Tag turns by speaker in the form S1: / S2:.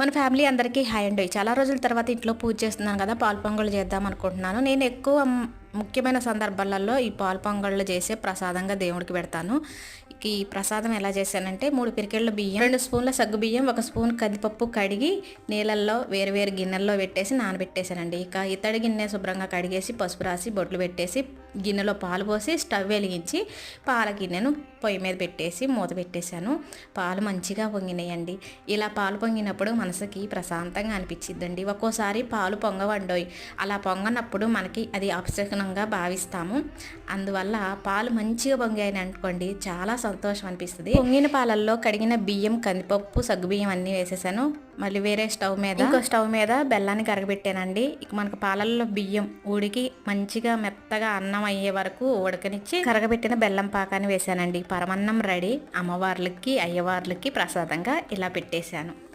S1: మన ఫ్యామిలీ అందరికీ హాయ్ అండి. చాలా రోజుల తర్వాత ఇంట్లో పూజ చేస్తున్నాను కదా పాలు పొంగళ్ళు చేద్దాం అనుకుంటున్నాను. నేను ఎక్కువ ముఖ్యమైన సందర్భాలలో ఈ పాలు పొంగళ్ళు చేసే ప్రసాదంగా దేవుడికి పెడతాను. ఈ ప్రసాదం ఎలా చేశానంటే మూడు పిరికెళ్ళ బియ్యం రెండు స్పూన్ల సగ్గు బియ్యం ఒక స్పూన్ కందిపప్పు కడిగి నీళ్ళల్లో వేరు వేరు గిన్నెల్లో పెట్టేసి నానబెట్టేశానండి. ఇక ఇతడి గిన్నె శుభ్రంగా కడిగేసి పసుపు రాసి బొట్లు పెట్టేసి గిన్నెలో పాలు పోసి స్టవ్ వెలిగించి పాల గిన్నెను పొయ్యి మీద పెట్టేసి మూత పెట్టేశాను. పాలు మంచిగా పొంగినాయండి. ఇలా పాలు పొంగినప్పుడు మనసుకి ప్రశాంతంగా అనిపించిద్దండి ఒక్కోసారి పాలు పొంగవండోయ్. అలా పొంగనప్పుడు మనకి అది అపశకనంగా భావిస్తాము. అందువల్ల పాలు మంచిగా పొంగాయని అనుకోండి చాలా సంతోషం అనిపిస్తుంది. పొంగిన పాలల్లో కడిగిన బియ్యం కందిపప్పు సగ్గుబియ్యం అన్నీ వేసేసాను. మళ్ళీ వేరే స్టవ్ మీద ఇంకో స్టవ్ మీద బెల్లాన్ని కరగబెట్టానండి. ఇక మనకు పాలల్లో బియ్యం ఉడికి మంచిగా మెత్తగా అన్నం అయ్యే వరకు ఉడకనిచ్చి కరగబెట్టిన బెల్లం పాకాన్ని వేసానండి. పరమన్నం రెడీ. అమ్మవార్లకి అయ్యవార్లకి ప్రసాదంగా ఇలా పెట్టేశాను.